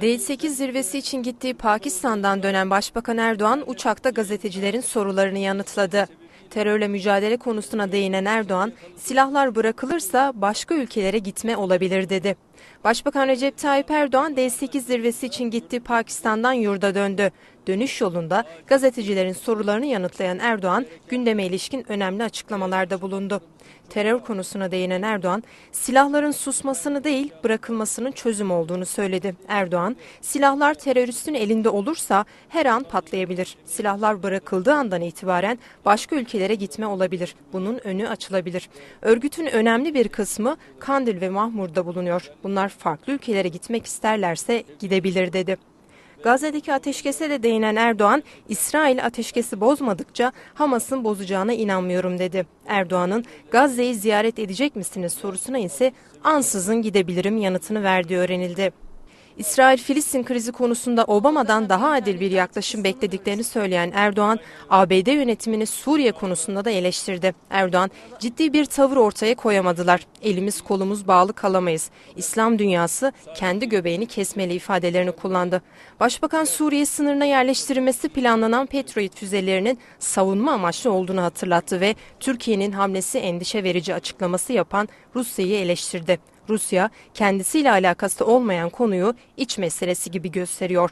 D8 zirvesi için gittiği Pakistan'dan dönen Başbakan Erdoğan uçakta gazetecilerin sorularını yanıtladı. Terörle mücadele konusuna değinen Erdoğan, silahlar bırakılırsa başka ülkelere gitme olabilir dedi. Başbakan Recep Tayyip Erdoğan D8 zirvesi için gittiği Pakistan'dan yurda döndü. Dönüş yolunda gazetecilerin sorularını yanıtlayan Erdoğan gündeme ilişkin önemli açıklamalarda bulundu. Terör konusuna değinen Erdoğan, silahların susmasını değil bırakılmasının çözüm olduğunu söyledi. Erdoğan, silahlar teröristin elinde olursa her an patlayabilir. Silahlar bırakıldığı andan itibaren başka ülkelere gitme olabilir. Bunun önü açılabilir. Örgütün önemli bir kısmı Kandil ve Mahmur'da bulunuyor. Bunlar farklı ülkelere gitmek isterlerse gidebilir dedi. Gazze'deki ateşkese de değinen Erdoğan, İsrail ateşkesi bozmadıkça Hamas'ın bozacağına inanmıyorum dedi. Erdoğan'ın Gazze'yi ziyaret edecek misiniz sorusuna ise ansızın gidebilirim yanıtını verdiği öğrenildi. İsrail-Filistin krizi konusunda Obama'dan daha adil bir yaklaşım beklediklerini söyleyen Erdoğan, ABD yönetimini Suriye konusunda da eleştirdi. Erdoğan, ciddi bir tavır ortaya koyamadılar. Elimiz kolumuz bağlı kalamayız. İslam dünyası kendi göbeğini kesmeli ifadelerini kullandı. Başbakan Suriye sınırına yerleştirilmesi planlanan Patriot füzelerinin savunma amaçlı olduğunu hatırlattı ve Türkiye'nin hamlesi endişe verici açıklaması yapan Rusya'yı eleştirdi. Rusya kendisiyle alakası olmayan konuyu iç meselesi gibi gösteriyor.